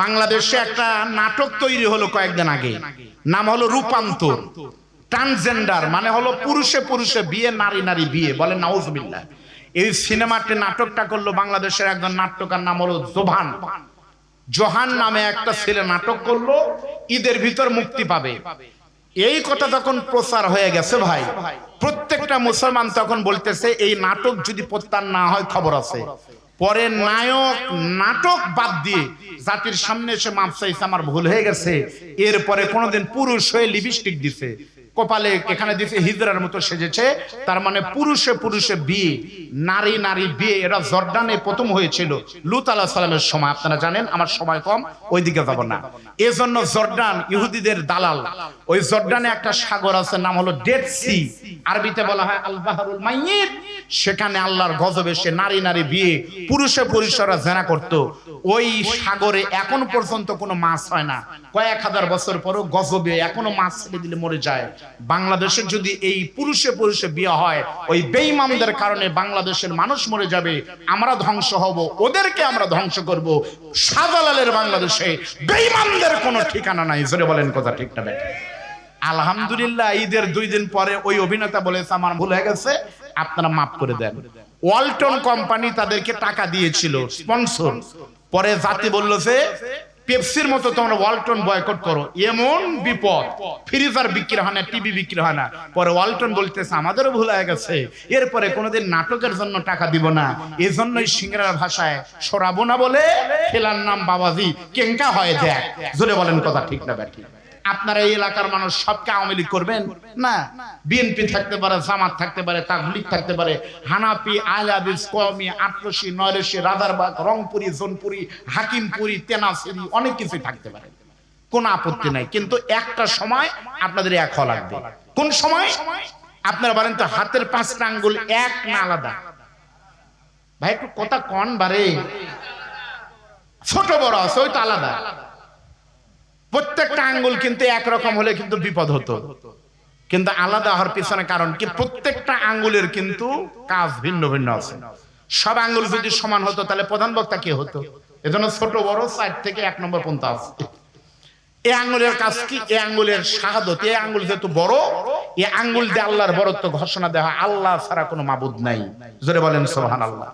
বাংলাদেশে একটা নাটক তৈরি হলো কয়েকদিন আগে। নাম হলো রূপান্তর। ট্রান্সজেন্ডার মানে হলো পুরুষে পুরুষে বিয়ে নারী নারী বিয়ে বলে নাউজবিল্লাহ। এই সিনেমাটি নাটকটা করল বাংলাদেশের একজন নাট্যকার নাম হলো জোভান জোহান নামে একটা ছেলে নাটক করল ঈদের ভিতর মুক্তি পাবে। এই কথা তখন প্রচার হয়ে গেছে ভাই প্রত্যেকটা মুসলমান তখন বলতেছে এই নাটক যদি প্রত্যান না হয় খবর আছে। পরে নায়ক, নাটক বাদ দিয়ে জাতির সামনে এসে মাপ চাইছে, আমার ভুল হয়ে গেছে। এরপরে কোনোদিন পুরুষ হয়ে লিপস্টিক দিছে। কপালে এখানে দিছে হিজরার মতো সেজেছে, তার মানে পুরুষে পুরুষে বিয়ে, নারী নারী বিয়ে এটা জর্ডানে প্রথম হয়েছিল লুত আলাহ সালামের সময়। আপনারা জানেন, আমার সময় কম, ওইদিকে যাব না। এজন্য জর্ডান ইহুদিদের দালাল, ওই জর্ডানে একটা সাগর আছে, নাম হলো ডেড সি আরবিতে বলা হয় আল বাহরুল মাইয়িত। সেখানে আল্লাহর গজবে সে নারী নারী বিয়ে, পুরুষে পুরুষরা জেনা করত। ওই সাগরে এখন পর্যন্ত কোনো মাছ হয় না। কয়েক হাজার বছর পরও গজবে এখনও মাছ ছেড়ে দিলে মরে যায়। বাংলাদেশে যদি এই পুরুষে পুরুষে বিয়ে হয়, ওই বেইমানদের কারণে বাংলাদেশের মানুষ মরে যাবে। আমরা ধ্বংস হব, ওদেরকে আমরা ধ্বংস করব। শাহজালালের বাংলাদেশে বেইমানদের কোনো ঠিকানা নাই। জোরে বলেন কথা ঠিক না? আলহামদুলিল্লাহ, ঈদের দুই দিন পরে ওই অভিনেতা বলেছে, আমার ভুল হয়ে গেছে আপনারা মাফ করে দেন। ওয়ালটন কোম্পানি তাদেরকে টাকা দিয়েছিল, স্পন্সর। পরে জাতি বলল যে, পেপসির মতো তোমরা ওয়ালটন বয়কট করো, এমন বিপদ। ফ্রিজার বিক্রি হয় না, টিভি বিক্রি হয় না। পরে ওয়ালটন বলতেছে, আমাদেরও ভুল হয়ে গেছে। এরপরে কোনোদিন নাটকের জন্য টাকা দিব না। এজন্যই সিংড়ার ভাষায় সরাবো না বলে খেলার নাম বাবাজি, কেঙ্কা হয় দেখ। জোরে বলেন কথা ঠিক না ব্যাঠিক আপনারা এই এলাকার মানুষ সবকে আওয়ামী লীগ করবেন? না। বিএনপি থাকতে পারে, জামাত থাকতে পারে, তাবলিগ থাকতে পারে হানাপি আহলাদিস কওমি আটরশি নয়রশি রাদারবাগ, রংপুরি, জোনপুরি, হাকিমপুরি, তেনাসিরি, অনেক কিছু থাকতে পারে। কোন আপত্তি নাই। কিন্তু একটা সময় আপনাদের এক হওয়া লাগবে। কোন সময়? আপনারা বলেন তো, হাতের পাঁচটা আঙ্গুল এক না আলাদা? ভাই, একটু কথা কন বারে। ছোট বড় আছে, ওই তো আলাদা। প্রত্যেকটা আঙ্গুল কিন্তু একরকম হলে কিন্তু বিপদ হতো। কিন্তু আলাদা হওয়ার পিছনে কারণ কি? প্রত্যেকটা আঙ্গুলের কিন্তু কাজ ভিন্ন ভিন্ন আছে। সব আঙ্গুল যদি সমান হতো, তাহলে প্রধান বক্তা কে হতো? এজন্য ছোট, বড়, সাইড থেকে এক নম্বর পর্যন্ত আছে। এই আঙ্গুলের কাজ কি? এই আঙ্গুলের শাহাদত। এই আঙ্গুল যেহেতু বড় এই আঙ্গুল দিয়ে আল্লাহর বড়ত্ব ঘোষণা দেওয়া আল্লাহ ছাড়া কোনো মাবুদ নাই। জোরে বলেন সোহান আল্লাহ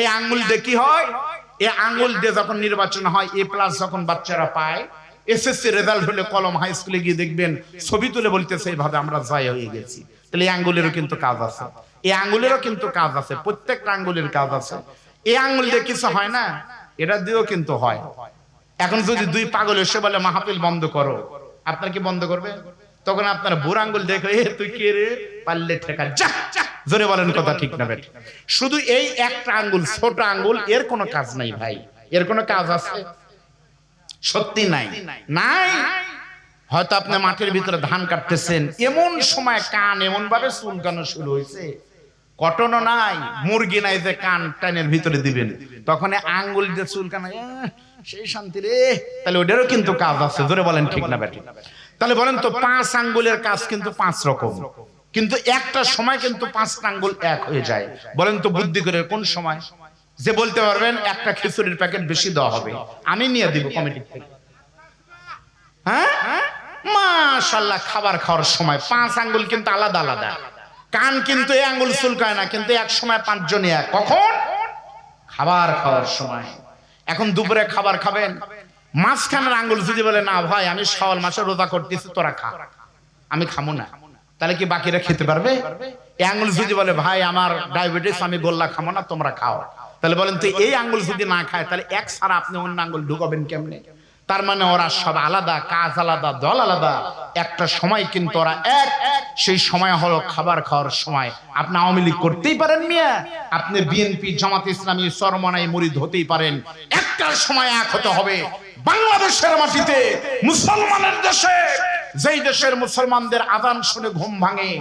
এই আঙ্গুল দিয়ে কি হয়? এই আঙ্গুল দিয়ে যখন নির্বাচন হয়, এ প্লাস যখন বাচ্চারা পায় এসএসসি রেজাল্ট হলে কলম হাই স্কুলে গিয়ে দেখবেন, ছবি তুলে বলতেছে, এইভাবে আমরা জয় হয়ে গেছি। তাহলে এই আঙ্গুলেরও কিন্তু কাজ আছে। এই আঙ্গুলেরও কিন্তু কাজ আছে, প্রত্যেকটা আঙ্গুলের কাজ আছে। এই আঙ্গুল দিয়ে কিছু হয় না, এটা দিয়েও কিন্তু হয়। এখন যদি দুই পাগল এসে বলে, মাহফিল বন্ধ করো। আপনার কি বন্ধ করবে? তখন আপনার বুড় আঙ্গুল দেখো তুই কে রে? পারলে ঠেকা যা। জোরে বলেন কথা ঠিক না বেঠ শুধু এই একটা আঙ্গুল, ছোট আঙ্গুল, এর কোনো কাজ নাই ভাই। এর কোনো কাজ আছে? সত্যি নাই। নাই? হয়তো আপনি মাঠের ভিতরে ধান কাটতেছেন। এমন সময় কান এমন ভাবে চুলকানো শুরু হয়েছে। কটনও নাই, মুরগি নাই যে কান টানের ভিতরে দিবেন। তখন আঙ্গুল দিয়ে চুলকানো সেই শান্তি রে। তাহলে ওটারও কিন্তু কাজ আছে ধরে বলেন ঠিক না ব্যাটি তাহলে বলেন তো পাঁচ আঙ্গুলের কাজ কিন্তু পাঁচ রকম। কিন্তু একটা সময় কিন্তু পাঁচটা আঙ্গুল এক হয়ে যায়। বলেন তো বুদ্ধি করে কোন সময়? যে বলতে পারবেন, একটা খিচুড়ির প্যাকেট বেশি দেওয়া হবে। আমি নিয়ে দিব কমিটি থেকে। হ্যাঁ? মাশাল্লাহ খাবার খাওয়ার সময় পাঁচ আঙ্গুল কিন্তু আলাদা আলাদা। কান কিন্তু এই আঙ্গুল চুলকায় না, কিন্তু এক সময় পাঁচজনই এক। কখন? খাবার খাওয়ার সময়। এখন দুপুরে খাবার খাবেন। মাঝখানের আঙ্গুল যদি বলে, না ভাই, আমি শাওয়াল মাসে রোজা করতেছি, তোরা খা। আমি খামো না। তাহলে কি বাকিরা খেতে পারবে? এই আঙ্গুল যদি বলে, ভাই, আমার ডায়াবেটিস, আমি গোল্লা খামো না, তোমরা খাও। তাহলে বলেন তো এই আঙ্গুল যদি না খায়, তাহলে এক সারা আপনি অন্য আঙ্গুল ঢুকাবেন কেমনে? তার মানে ওরা সব আলাদা, কাজ আলাদা, দল আলাদা। একটা সময় কিন্তু ওরা এক, সেই সময় হলো খাবার খাওয়ার সময়। আপনি আওয়ামী লীগ করতেই পারেন মিয়া। আপনি বিএনপি, জামাত ইসলামী, সরমনাই, মুরিদ হতেই পারেন। একটা সময় এক হতে হবে। বাংলাদেশের মাটিতে, মুসলমানের দেশে। যেই দেশের মুসলমানদের আদান শুনে ঘুম ভাঙে,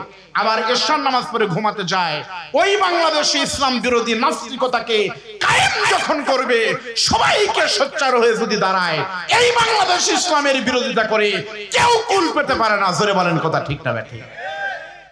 আবার এশার নামাজ পড়ে ঘুমাতে যায়, ওই বাংলাদেশে ইসলাম বিরোধী নাস্তিকতাকে কায়েম যখন করবে, সবাইকে সোচ্চার হয়ে যদি দাঁড়ায়, এই বাংলাদেশ ইসলামের বিরোধিতা করে কেউ কুল পেতে পারে না। জোরে বলেন কথা ঠিক না ব্যাঠিক